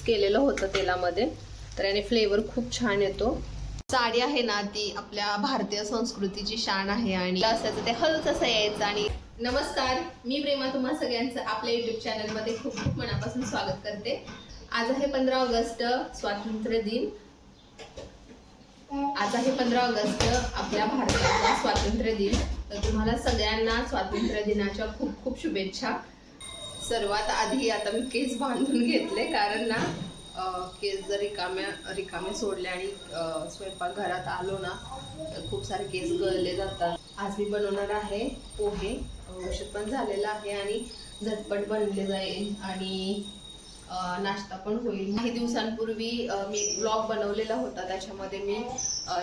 Mix केलेलं होतं तेलामध्ये. तर याने फ्लेवर खूप छान येतो. साडी आहे ना ती आपल्या भारतीय संस्कृतीची शान आहे आणि असायचं ते हळूच असं यायचं आणि नमस्कार मी प्रेमा तुम्हा सगळ्यांचं आपल्या युट्यूब चॅनलमध्ये खूप खूप मनापासून स्वागत करते. आज आहे पंधरा ऑगस्ट स्वातंत्र्य दिन. आज आहे पंधरा ऑगस्ट आपल्या भारताचा स्वातंत्र्य दिन. तर तुम्हाला सगळ्यांना स्वातंत्र्य दिनाच्या खूप खूप शुभेच्छा. सर्वात आधी आता मी केस बांधून घेतले कारण ना केस जर रिकाम्या रिकामे सोडले आणि स्वयंपाकघरात आलो ना तर खूप सारे केस गळले जातात. आज मी बनवणार आहे पोहे. औषध पण झालेलं आहे आणि झटपट बनले जाईल आणि नाश्ता पण होईल. काही दिवसांपूर्वी मी एक ब्लॉग बनवलेला होता. त्याच्यामध्ये मी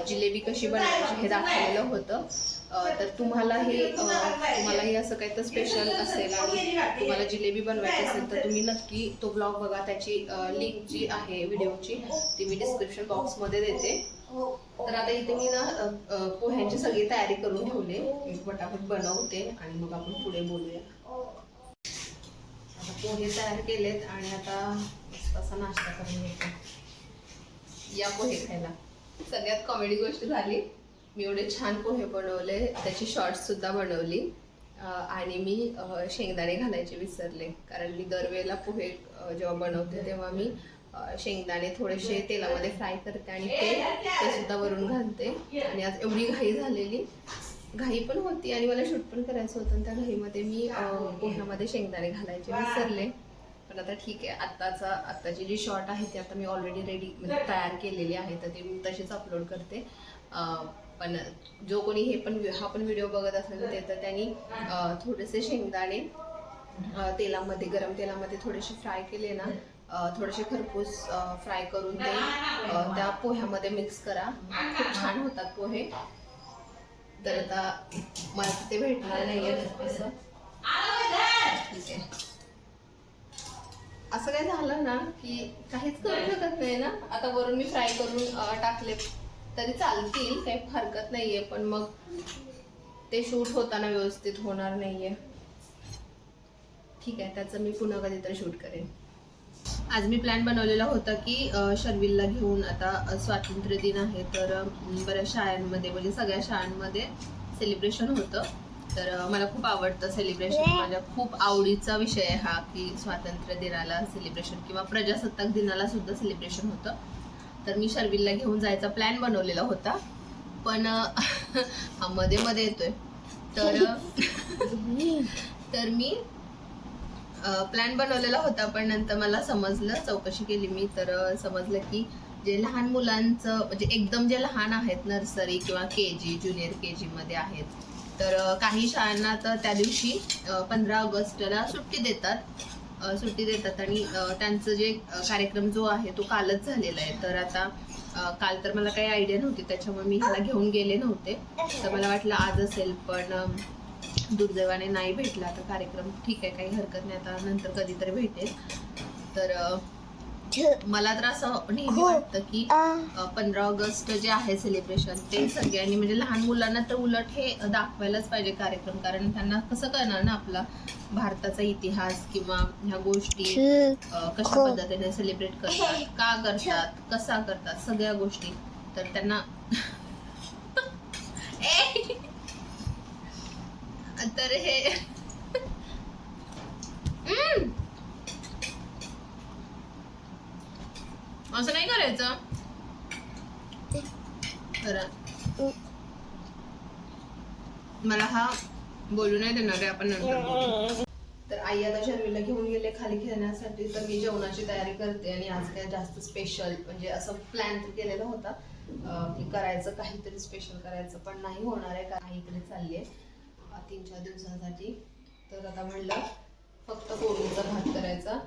जिलेबी कशी बनवायची हे दाखवलेलं होतं. तर तुम्हाला हे तुम्हाला हे असं काही तर स्पेशल असेल आणि तुम्हाला जिलेबी बनवायची असेल तर तुम्ही नक्की तो ब्लॉग बघा. त्याची लिंक जी आहे व्हिडिओची ती मी डिस्क्रिप्शन बॉक्समध्ये देते. तर आता इथे मी ना पोह्यांची सगळी तयारी करून ठेवले. मी पटापट बनवते आणि मग आपण पुढे बोलूया. आता पोहे तयार केलेत आणि आता तसा असा नाश्ता करून घेतो. या पोहे खायला. सगळ्यात कॉमेडी गोष्ट झाली. मी एवढे छान पोहे बनवले त्याची शॉर्ट्ससुद्धा बनवली आणि मी शेंगदाणे घालायचे विसरले. कारण मी दरवेळेला पोहे जेव्हा बनवते तेव्हा मी शेंगदाणे थोडेसे तेलामध्ये फ्राय करते आणि ते ते सुद्धा वरून घालते. आणि आज एवढी घाई झालेली घाई पण होती आणि मला शूट पण करायचं होतं त्या घाईमध्ये मी पोह्यामध्ये शेंगदाणे घालायचे विसरले. पण आता ठीक आहे आत्ताचा आत्ताची जी शॉर्ट आहे ती आता मी ऑलरेडी रेडी म्हणजे तयार केलेली आहे तर ती मी तशीच अपलोड करते. पण जो कोणी हे पण हा पण व्हिडिओ बघत असेल ते तर त्यांनी थोडेसे शेंगदाणे तेलामध्ये गरम तेलामध्ये थोडेसे फ्राय केले ना थोडेसे खरपूस फ्राय करून ते त्या पोह्यामध्ये मिक्स करा. खूप छान होतात पोहे. तर आता मला ते भेटणार नाहीये असं ठीक आहे. असं काय झालं ना की काहीच करू शकत नाही ना. आता वरून मी फ्राय करून टाकले. तरी चालतील काही हरकत नाहीये पण मग ते शूट होताना व्यवस्थित होणार नाहीये. ठीक आहे त्याचं मी पुन्हा कधीतरी शूट करेन. आज मी प्लॅन बनवलेला होता की शर्विलला घेऊन आता स्वातंत्र्य दिन आहे तर बऱ्याच शाळांमध्ये म्हणजे सगळ्या शाळांमध्ये सेलिब्रेशन होतं. तर मला खूप आवडतं सेलिब्रेशन माझ्या खूप आवडीचा विषय हा की स्वातंत्र्य दिनाला सेलिब्रेशन किंवा प्रजासत्ताक दिनाला सुद्धा सेलिब्रेशन होतं. तर मी शर्विलला घेऊन जायचा प्लॅन बनवलेला होता. पण हा मध्ये मध्ये येतोय. तर तर मी प्लॅन बनवलेला होता पण नंतर मला समजलं चौकशी केली मी. तर समजलं की जे लहान मुलांचं म्हणजे एकदम जे लहान आहेत नर्सरी किंवा के जी ज्युनियर के जीमध्ये आहेत तर काही शाळांना तर त्या दिवशी पंधरा ऑगस्टला सुट्टी देतात. सुट्टी देतात आणि त्यांचं जे कार्यक्रम जो आहे तो कालच झालेला आहे. तर आता काल तर मला काही आयडिया नव्हती त्याच्यामुळे मी ह्याला घेऊन गेले नव्हते. तर मला वाटलं आज असेल पण दुर्दैवाने नाही भेटला. तर कार्यक्रम ठीक आहे काही हरकत नाही. आता नंतर कधीतरी भेटेल. तर मला तर असं नेहमी वाटतं की पंधरा ऑगस्ट जे आहे सेलिब्रेशन ते सगळ्यांनी म्हणजे लहान मुलांना तर उलट हे दाखवायलाच पाहिजे कार्यक्रम कारण त्यांना कसं कळणार ना आपला भारताचा इतिहास किंवा ह्या गोष्टी कशा पद्धतीने सेलिब्रेट करतात का करतात कसा करतात सगळ्या गोष्टी. तर त्यांना! तर हे हम्म. असं नाही करायचं मला हा बोलू नाही देणार आहे आपण नंतर बोलू. तर आई आता शर्मीला घेऊन गेले खाली खेळण्यासाठी तर मी जेवणाची तयारी करते आणि आज काय जास्त स्पेशल म्हणजे असं प्लॅन तर केलेला होता. अं, की करायचं काहीतरी स्पेशल करायचं पण नाही होणार आहे काहीतरी चालली आहे तीन चार दिवसांसाठी. तर आता म्हणलं फक्त फोडणीचा भात करायचा.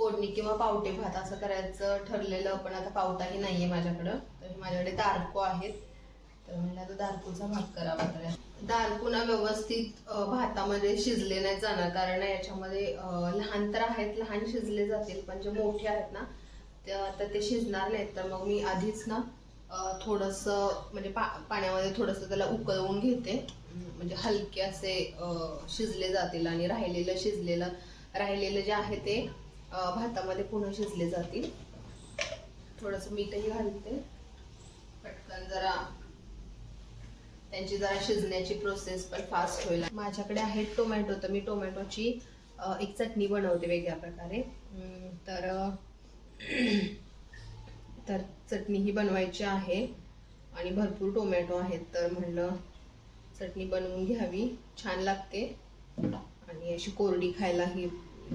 फोडणी किंवा पावटे भात असं करायचं ठरलेलं पण आता पावटाही नाहीये माझ्याकडं. तर माझ्याकडे दारको आहेत. तर म्हणलं आता दारकूचा भात करावा तर. दारकू ना व्यवस्थित भातामध्ये शिजले नाही जाणार. कारण याच्यामध्ये लहान तर आहेत लहान शिजले जातील पण जे मोठे आहेत ना ते आता ते शिजणार नाहीत. तर मग मी आधीच ना थोडंसं म्हणजे पा पाण्यामध्ये थोडंसं त्याला उकळवून घेते. म्हणजे हलके असे शिजले जातील आणि राहिलेलं शिजलेलं राहिलेलं जे आहे ते भातामध्ये पुन्हा शिजले जातील. थोडंसं मीठही घालते. पटकन जरा त्यांची जरा शिजण्याची प्रोसेस पण फास्ट होईल. माझ्याकडे आहे टोमॅटो तर मी टोमॅटोची एक चटणी बनवते वेगळ्या प्रकारे. तर तर चटणी ही बनवायची आहे. आणि भरपूर टोमॅटो आहेत तर म्हणलं चटणी बनवून घ्यावी. छान लागते. आणि अशी कोरडी खायलाही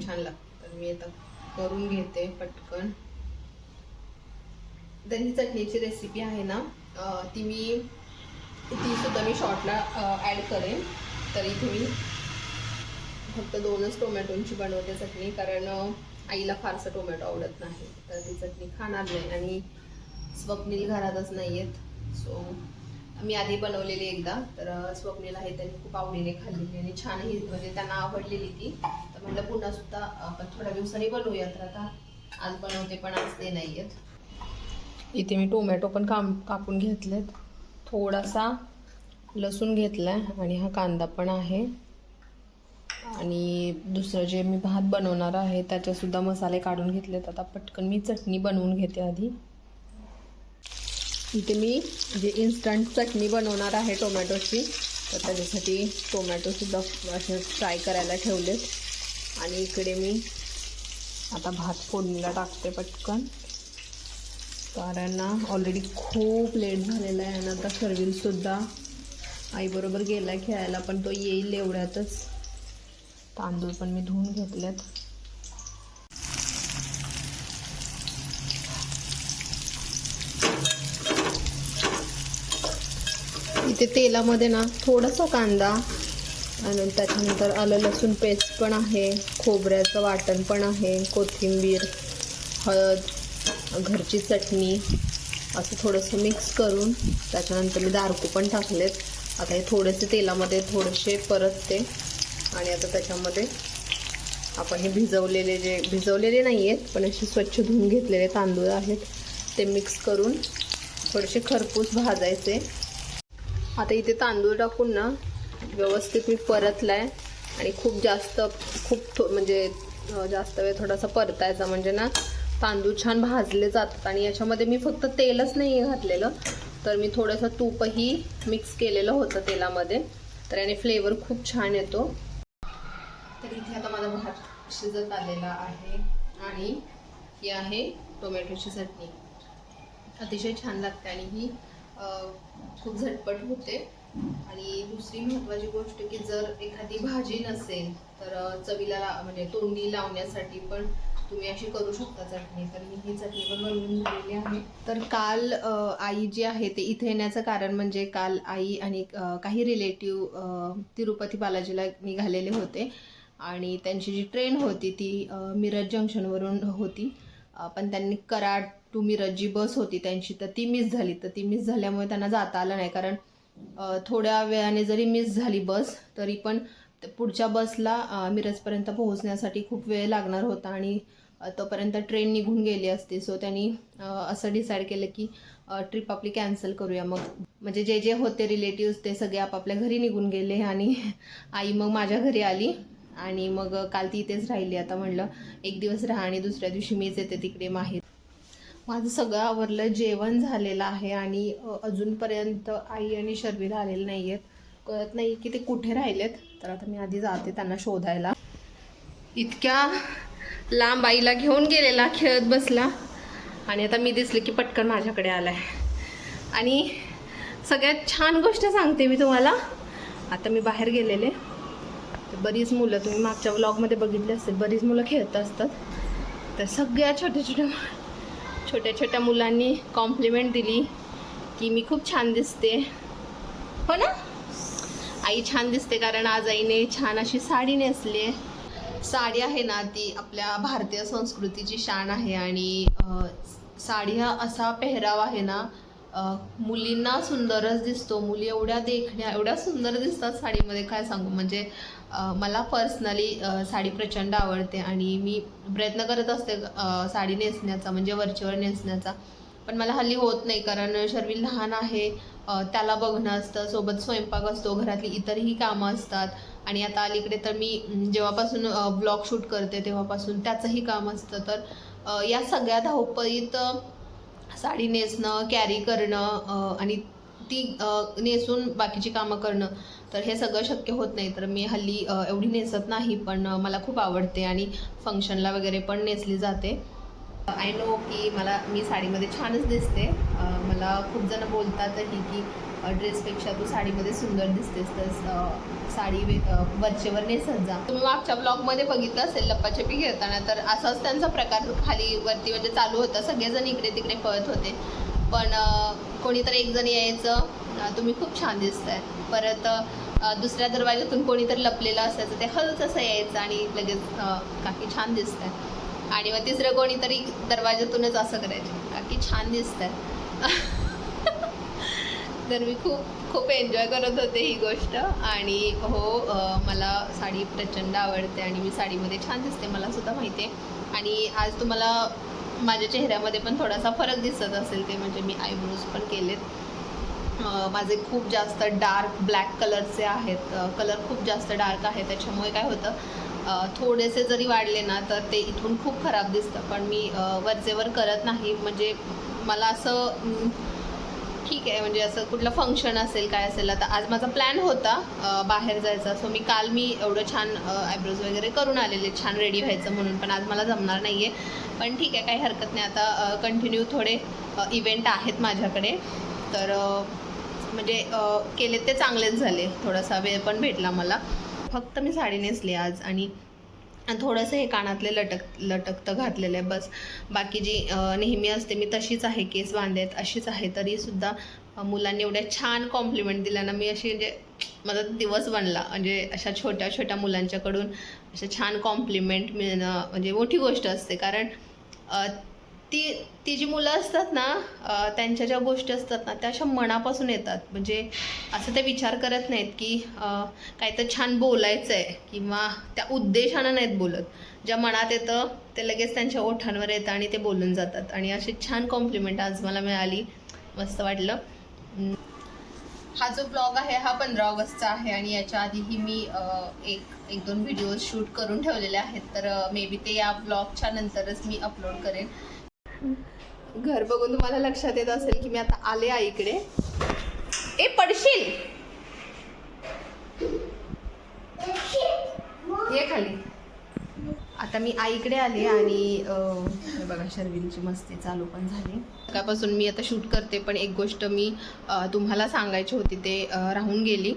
छान लागते. मी आता करून घेते पटकन. तर ही चटणीची रेसिपी आहे ना ती मी ती सुद्धा मी शॉर्टला ॲड करेन. तर इथे मी फक्त दोनच टोमॅटोंची बनवते चटणी कारण आईला फारसं टोमॅटो आवडत नाही. तर ती चटणी खाणार नाही आणि स्वप्नील घरातच नाही आहेत सो मी आधी बनवलेली एकदा तर स्वप्नीला हे आहे त्यांनी खूप आवडीने खाल्लेली आणि छानही म्हणजे त्यांना आवडलेली ती. तर म्हटलं पुन्हा सुद्धा आपण थोड्या दिवसांनी बनवूया तर आता आज बनवते पण आज ते नाही आहेत. इथे मी टोमॅटो पण काम कापून घेतलेत. थोडासा लसूण घेतलाय आणि हा कांदा पण आहे. आणि दुसरं जे मी भात बनवणार आहे त्याच्यासुद्धा मसाले काढून घेतलेत. आता पटकन मी चटणी बनवून घेते आधी. इथे मी जे इन्स्टंट चटणी बनवणार आहे टोमॅटोची तर त्याच्यासाठी टोमॅटोसुद्धा असे फ्राय करायला ठेवलेत. आणि इकडे मी आता भात फोडणीला टाकते पटकन. कारण ऑलरेडी खूप लेट झालेला आहे आणि आता शर्विलसुद्धा आईबरोबर गेला आहे खेळायला पण तो येईल एवढ्यातच. तांदूळ पण मी धुवून घेतलेत. इथे तेलामध्ये ना थोडासा कांदा आणि त्याच्यानंतर आलं लसूण पेस्ट पण आहे खोबऱ्याचं वाटण पण आहे कोथिंबीर हळद घरची चटणी असं थोडंसं मिक्स करून त्याच्यानंतर मी दारकू पण टाकलेत. आता हे थोडेसे तेलामध्ये थोडेसे परतते आणि आता त्याच्यामध्ये आपण हे भिजवलेले जे भिजवलेले नाही आहेत पण असे स्वच्छ धुवून घेतलेले तांदूळ आहेत ते मिक्स करून थोडेसे खरपूस भाजायचे. आता इथे तांदूळ टाकून ना व्यवस्थित मी परतलाय आणि खूप जास्त खूप थो म्हणजे जास्त वेळ थोडासा परतायचा म्हणजे ना तांदूळ छान भाजले जातात आणि याच्यामध्ये मी फक्त तेलच नाही घातलेलं. तर मी थोडंसं तूपही मिक्स केलेलं होतं तेलामध्ये. तर याने फ्लेवर खूप छान येतो. तर इथे आता माझा भात शिजत आलेला आहे आणि ही आहे टोमॅटोची चटणी. अतिशय छान लागते आणि ही खूप झटपट होते. आणि दुसरी महत्त्वाची गोष्ट की जर एखादी भाजी नसेल तर चवीला ला- म्हणजे तोंडी लावण्यासाठी पण तुम्ही अशी करू शकता चटणी. तर मी ही चटणी पण बनवून झालेली आहे. तर काल आई जी आहे ते इथे येण्याचं कारण म्हणजे काल आई आणि काही रिलेटिव्ह तिरुपती बालाजीला निघालेले होते. आणि त्यांची जी ट्रेन होती ती मिरज जंक्शनवरून होती. पण त्यांनी कराड टू मिरज जी बस होती त्यांची तर ती मिस झाली. तर ती मिस झाल्यामुळे त्यांना जाता आलं नाही. कारण थोड्या वेळाने जरी मिस झाली बस तरी पण पुढच्या बसला मिरजपर्यंत पोहोचण्यासाठी खूप वेळ लागणार होता आणि तोपर्यंत ट्रेन निघून गेली असती. सो त्यांनी असं डिसाईड केलं की ट्रिप आपली कॅन्सल करूया. मग म्हणजे जे जे होते रिलेटिव्स ते सगळे आपापल्या घरी निघून गेले आणि आई मग माझ्या घरी आली. आणि मग काल ती इथेच राहिली. आता म्हणलं एक दिवस राहा आणि दुसऱ्या दिवशी मीच येते तिकडे माहीत माझं सगळं आवरलं जेवण झालेलं आहे आणि अजूनपर्यंत आई आणि शर्वीर आलेले नाही आहेत कळत नाही की ते कुठे राहिलेत. तर आता मी आधी जाते त्यांना शोधायला. इतक्या लांब आईला घेऊन गेलेला खेळत बसला. आणि आता मी दिसले की पटकन माझ्याकडे आलाय. आणि सगळ्यात छान गोष्ट सांगते मी तुम्हाला. आता मी बाहेर गेलेले. बरीच मुलं तुम्ही मागच्या व्लॉगमध्ये बघितले असतील. बरीच मुलं खेळत असतात. तर सगळ्या छोट्या छोट्या छोट्या छोट्या मुलांनी कॉम्प्लिमेंट दिली की मी खूप छान दिसते. हो ना? आई छान दिसते कारण आज आईने छान अशी साडी नेसली आहे. साडी आहे ना ती आपल्या भारतीय संस्कृतीची शान आहे आणि साडी हा असा पेहराव आहे ना मुलींना सुंदरच दिसतो. मुली एवढ्या देखण्या एवढ्या सुंदर दिसतात साडीमध्ये. काय सांगू? म्हणजे मला पर्सनली साडी प्रचंड आवडते आणि मी प्रयत्न करत असते साडी नेसण्याचा म्हणजे वरचेवर नेसण्याचा. पण मला हल्ली होत नाही कारण शर्वी लहान आहे त्याला बघणं असतं सोबत स्वयंपाक असतो घरातली इतरही कामं असतात. आणि आता अलीकडे तर मी जेव्हापासून ब्लॉग शूट करते तेव्हापासून त्याचंही काम असतं. तर या सगळ्या धावपळीत साडी नेसणं कॅरी करणं आणि ती नेसून बाकीची कामं करणं तर हे सगळं शक्य होत नाही. तर मी हल्ली एवढी नेसत नाही पण मला खूप आवडते आणि फंक्शनला वगैरे पण नेसली जाते. आय नो की मला मी साडीमध्ये छानच दिसते. मला खूप जण बोलतातही की ड्रेसपेक्षा तू साडीमध्ये सुंदर दिसतेस तर साडी वरचेवर नेसत जा. तुम्ही मागच्या ब्लॉगमध्ये बघितलं असेल लप्पाछपी घेताना तर असाच त्यांचा प्रकार खाली वरती म्हणजे चालू होता. सगळेजण इकडे तिकडे पळत होते. पण कोणीतरी एकजण यायचं तुम्ही खूप छान दिसताय. परत दुसऱ्या दरवाजातून कोणीतरी लपलेलं असायचं ते हलच असं यायचं आणि लगेच काकी छान दिसतंय आणि मग तिसरं कोणीतरी दरवाज्यातूनच असं करायचं काकी छान दिसतंय तर मी खूप खूप एन्जॉय करत होते ही गोष्ट. आणि हो मला साडी प्रचंड आवडते आणि मी साडीमध्ये छान दिसते मला सुद्धा माहिती आहे. आणि आज तुम्हाला माझ्या चेहऱ्यामध्ये पण थोडासा फरक दिसत असेल ते म्हणजे मी आयब्रोज पण केलेत. माझे खूप जास्त डार्क ब्लॅक कलरचे आहेत कलर खूप जास्त डार्क आहे त्याच्यामुळे काय होतं थोडेसे जरी वाढले ना तर ते इथून खूप खराब दिसतं. पण मी वरचेवर करत नाही. म्हणजे मला असं ठीक आहे. म्हणजे असं कुठलं फंक्शन असेल काय असेल आता आज माझा प्लॅन होता बाहेर जायचा. सो मी काल मी एवढं छान आयब्रोज वगैरे करून आलेले. छान रेडी व्हायचं म्हणून. पण आज मला जमणार नाही आहे पण ठीक आहे काही हरकत नाही. आता कंटिन्यू थोडे इव्हेंट आहेत माझ्याकडे. तर म्हणजे केले ते चांगलेच झाले. थोडासा वेळ पण भेटला मला. फक्त मी साडी नेसली आज आणि थोडंसं हे कानातले लटक लटकतं घातलेलं आहे बस. बाकी जी नेहमी असते मी तशीच आहे केस बांधेत अशीच आहे. तरीसुद्धा मुलांनी एवढ्या छान कॉम्प्लिमेंट दिल्या ना मी अशी म्हणजे माझा दिवस बनला. म्हणजे अशा छोट्या छोट्या मुलांच्याकडून अशा छान कॉम्प्लिमेंट मिळणं म्हणजे मोठी गोष्ट असते. कारण ती ती जी मुलं असतात ना त्यांच्या ज्या गोष्टी असतात ना त्या अशा मनापासून येतात. म्हणजे असं ते विचार करत नाहीत की काय तर छान बोलायचं आहे किंवा त्या उद्देशानं नाहीत बोलत. ज्या मनात येतं ते लगेच त्यांच्या ओठांवर येतं आणि ते बोलून जातात. आणि अशी छान कॉम्प्लिमेंट आज मला मिळाली. मस्त वाटलं. हा जो ब्लॉग आहे हा पंधरा ऑगस्टचा आहे आणि याच्या आधीही मी एक एक दोन व्हिडिओज शूट करून ठेवलेले आहेत. तर मे बी ते या ब्लॉगच्या नंतरच मी अपलोड करेन. घर बघून तुम्हाला लक्षात येत असेल की मी आता आले आईकडे ए पडशील. ये खाली. आता मी आईकडे आले आणि बघा शर्विलची मस्ती चालू पण झाली. सकाळपासून मी आता शूट करते पण एक गोष्ट मी तुम्हाला सांगायची होती ते राहून गेली.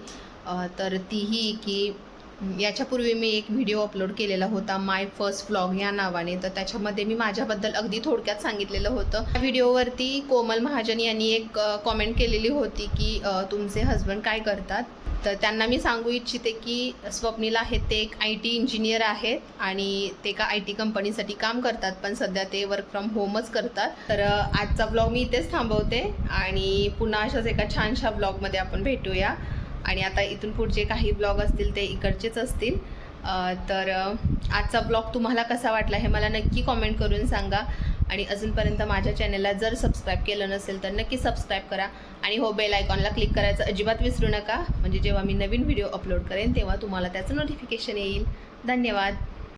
तर तीही की याच्यापूर्वी मी एक व्हिडिओ अपलोड केलेला होता माय फर्स्ट व्लॉग या नावाने. तर त्याच्यामध्ये मी माझ्याबद्दल अगदी थोडक्यात सांगितलेलं होतं. त्या व्हिडिओवरती कोमल महाजन यांनी एक कॉमेंट केलेली होती की तुमचे हस्बंड काय करतात? तर त्यांना मी सांगू इच्छिते की स्वप्नील आहेत ते एक आय टी इंजिनियर आहेत आणि ते एका आय टी कंपनीसाठी काम करतात पण सध्या ते वर्क फ्रॉम होमच करतात. तर आजचा ब्लॉग मी इथेच थांबवते आणि पुन्हा अशाच एका छानशा ब्लॉगमध्ये आपण भेटूया. आणि आता इथून पुढचे काही ब्लॉग असतील ते इकडचेच असतील. तर आजचा ब्लॉग तुम्हाला कसा वाटला हे मला नक्की कॉमेंट करून सांगा. आणि अजूनपर्यंत माझ्या चॅनलला जर सबस्क्राईब केलं नसेल तर नक्की सबस्क्राईब करा. आणि हो बेल आयकॉनला क्लिक करायचं अजिबात विसरू नका. म्हणजे जेव्हा मी नवीन व्हिडिओ अपलोड करेन तेव्हा तुम्हाला त्याचं नोटिफिकेशन येईल. धन्यवाद.